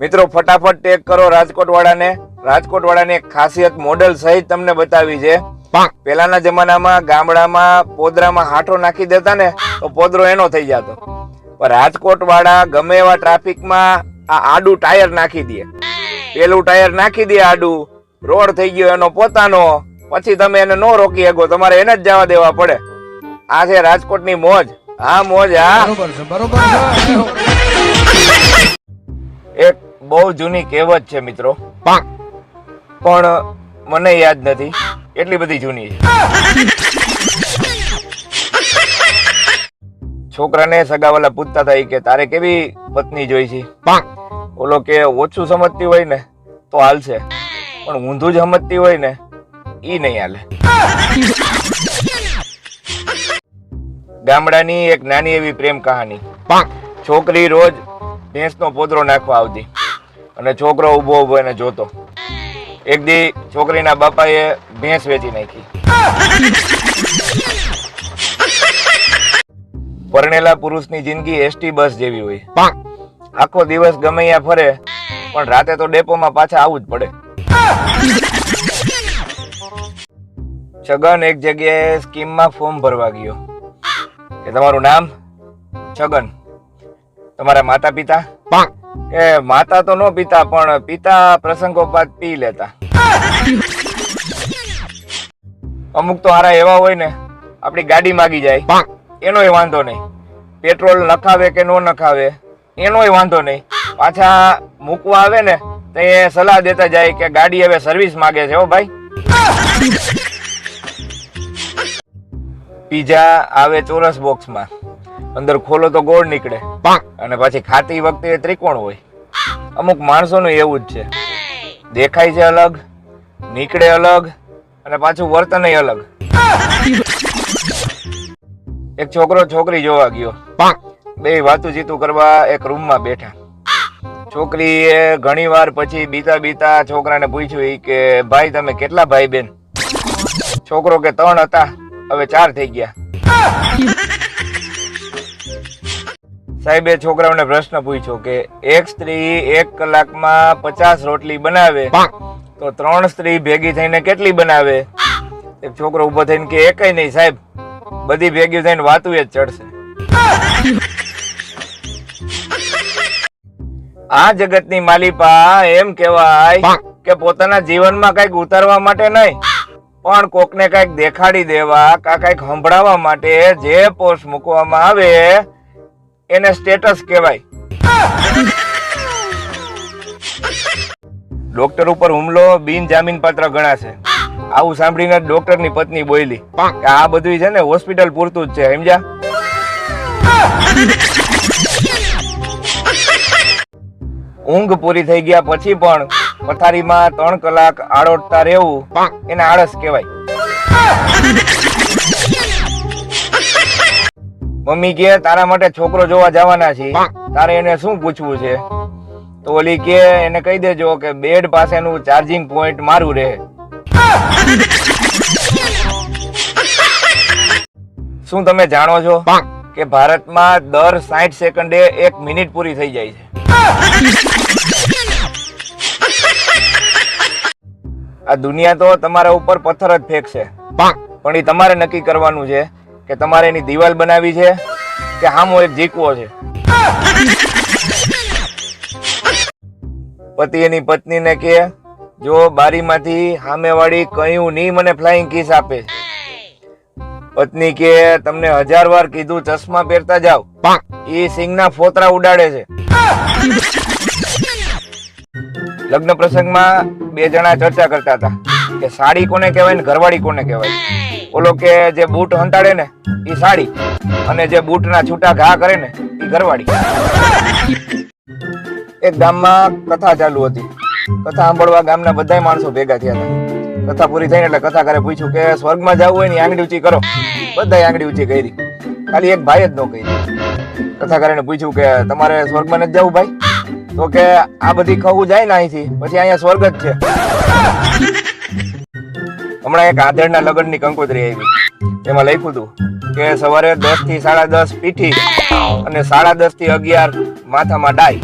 મિત્રો ફટાફટ ટેગ કરો રાજકોટ વાળાને રાજકોટ વાળાની એક ખાસિયત મોડેલ સહિત તમને બતાવી છે. પેલાના જમાનામાં ગામડામાં પોદરામાં હાંઠો નાખી દેતા ને તો પોદરો એનો થઈ જતો. પણ રાજકોટ વાળા ગમે એવા ટ્રાફિકમાં આ આડું ટાયર નાખી દે. પેલું ટાયર નાખી દે આડું રોડ થઈ ગયો એનો પોતાનો પછી તમે એને નો રોકી શકો તમારે એને જ જવા દેવા પડે. આ છે રાજકોટની મોજ. હા મોજ હા બરોબર છે બરોબર બહુ જૂની કહેવત છે મિત્રો. પણ મને યાદ નથી. એટલી બધી જૂની છે. છોકરાને સગાવાલા પૂછતા હતા કે તારે કેવી પત્ની જોઈ છે ઓલો કે ઓછું સમજતી હોય ને તો હાલશે. પણ ઊંધું જ સમજતી હોય ને ઈ નહીં હાલે. ગામડાની એક નાની એવી પ્રેમ કહાની. છોકરી રોજ ભેંસનો પોદરો નાખવા આવતી. અને છોકરો ઊભો ઊભો એને જોતો. એક દી છોકરીના બાપાએ ભેંસ વેચી નાખી. પરણેલા પુરુષની જિંદગી એસટી બસ જેવી હોય. આખો દિવસ ગમે ત્યાં ફરે પણ રાતે તો ડેપોમાં પાછા આવવું જ પડે. છગન એક જગ્યાએ સ્કીમમાં ફોર્મ ભરવા ગયો. કે તમારું નામ? છગન. તમારા માતા પિતા એ માતા તો ન પીતા પણ પિતા પ્રસંગોપાત પી લેતા. અમુક તો હારા એવા હોય ને આપણી ગાડી માગી જાય. એનોય વાંધો નહીં. પેટ્રોલ નખાવે કે નો નખાવે એનોય વાંધો નહીં. પાછા મૂકવા આવે ને તો એ સલાહ દેતા જાય કે ગાડી હવે સર્વિસ માગે છે હો ભાઈ. પીઝા આવે ચોરસ બોક્સમાં અંદર ખોલો તો ગોળ નીકળે. અને પછી ખાતી વખતે ત્રિકોણ હોય. અમુક માણસોનું એવું જ છે. દેખાય છે અલગ નીકળે અલગ અને પાછું વર્તન અલગ. એક છોકરો છોકરી જોવા ગયો. બે વાતું ચીતું કરવા એક રૂમમાં બેઠા. છોકરીએ ઘણી વાર પછી બીતા બીતા છોકરાને પૂછ્યું કે ભાઈ તમે કેટલા ભાઈ બેન? છોકરો કે ત્રણ હતા હવે ચાર થઈ ગયા. સાહેબે છોકરાઓને પ્રશ્ન પૂછ્યો કે એક સ્ત્રી એક કલાકમાં પચાસ રોટલી બનાવે તો ત્રણ સ્ત્રી ભેગી થઈને કેટલી બનાવે? એક છોકરો ઊભો થઈને કે એકય નહીં સાહેબ બધી ભેગી થઈને વાતું જ ચડશે. આ જગતની માલિપા એમ કહેવાય કે પોતાના જીવનમાં કંઈક ઉતારવા માટે નહીં પણ કોકને કંઈક દેખાડી દેવા કા કંઈક સંભળાવવા માટે જે પોસ્ટ મૂકવામાં આવે એને સ્ટેટસ કહેવાય. ડોક્ટર ઉપર હુમલો બિનજામીન પાત્ર ગણાશે. આવું સાંભળીને ડોક્ટરની પત્ની બોલી કે આ બધું છે ને હોસ્પિટલ પૂરતું જ છે, સમજ્યા? ઊંઘ પૂરી થઈ ગયા પછી પણ પથારીમાં ત્રણ કલાક આડોટતા રહેવું એને આળસ કહેવાય. મમ્મી કે તારા માટે છોકરો જોવા જવાના છે. તારે એને શું પૂછવું છે? તો ઓલી કે એને કહી દેજો કે બેડ પાસેનું ચાર્જિંગ પોઈન્ટ મારું રહે. શું તમે જાણો છો કે ભારતમાં દર સાઠ સેકન્ડે એક મિનિટ પૂરી થઈ જાય છે? આ દુનિયા તો તમારા ઉપર પથ્થર જ ફેંકશે. પણ એ તમારે નક્કી કરવાનું છે કે તમારે એની દિવાલ બનાવી છે કે હામો એક જીકવો છે? પતિ એની પત્નીને કે, જો બારીમાંથી સામેવાળી કયું નહીં મને ફ્લાઇંગ કિસ આપે? પત્ની કે, તમને હજાર વાર કીધું ચશ્મા પહેરતા જાવ એ સિંગના ફોતરા ઉડાડે છે. લગ્ન પ્રસંગમાં બે જણા ચર્ચા કરતા હતા કે સાડી કોને કહેવાય ને ઘરવાળી કોને કહેવાય? ઓલો કે જે બૂટ હંતાડે ને એ સાડી અને જે બૂટના છૂટા ઘા કરે ને એ ઘરવાળી. એક ગામમાં કથા ચાલુ હતી. કથા સાંભળવા ગામના બધા માણસો ભેગા થયા હતા. કથા પૂરી થઈને એટલે કથા કરે પૂછ્યું કે સ્વર્ગમાં જવું હોય ને આંગળી ઊંચી કરો. બધાય આંગળી ઊંચી કરી. ખાલી એક ભાઈ જ ન કરી. કથા કરીને પૂછ્યું કે તમારે સ્વર્ગમાં નથી જવું ભાઈ? તો કે આ બધી ખવું જાય ને અહીંથી. પછી અહીંયા સ્વર્ગ જ છે. હમણાં એક આધેડના લગ્નની કંકોત્રી આવી. એમાં લખ્યું હતું કે સવારે દસથી સાડા દસ પીઠી અને સાડા દસથી અગિયાર માથામાં ડાય.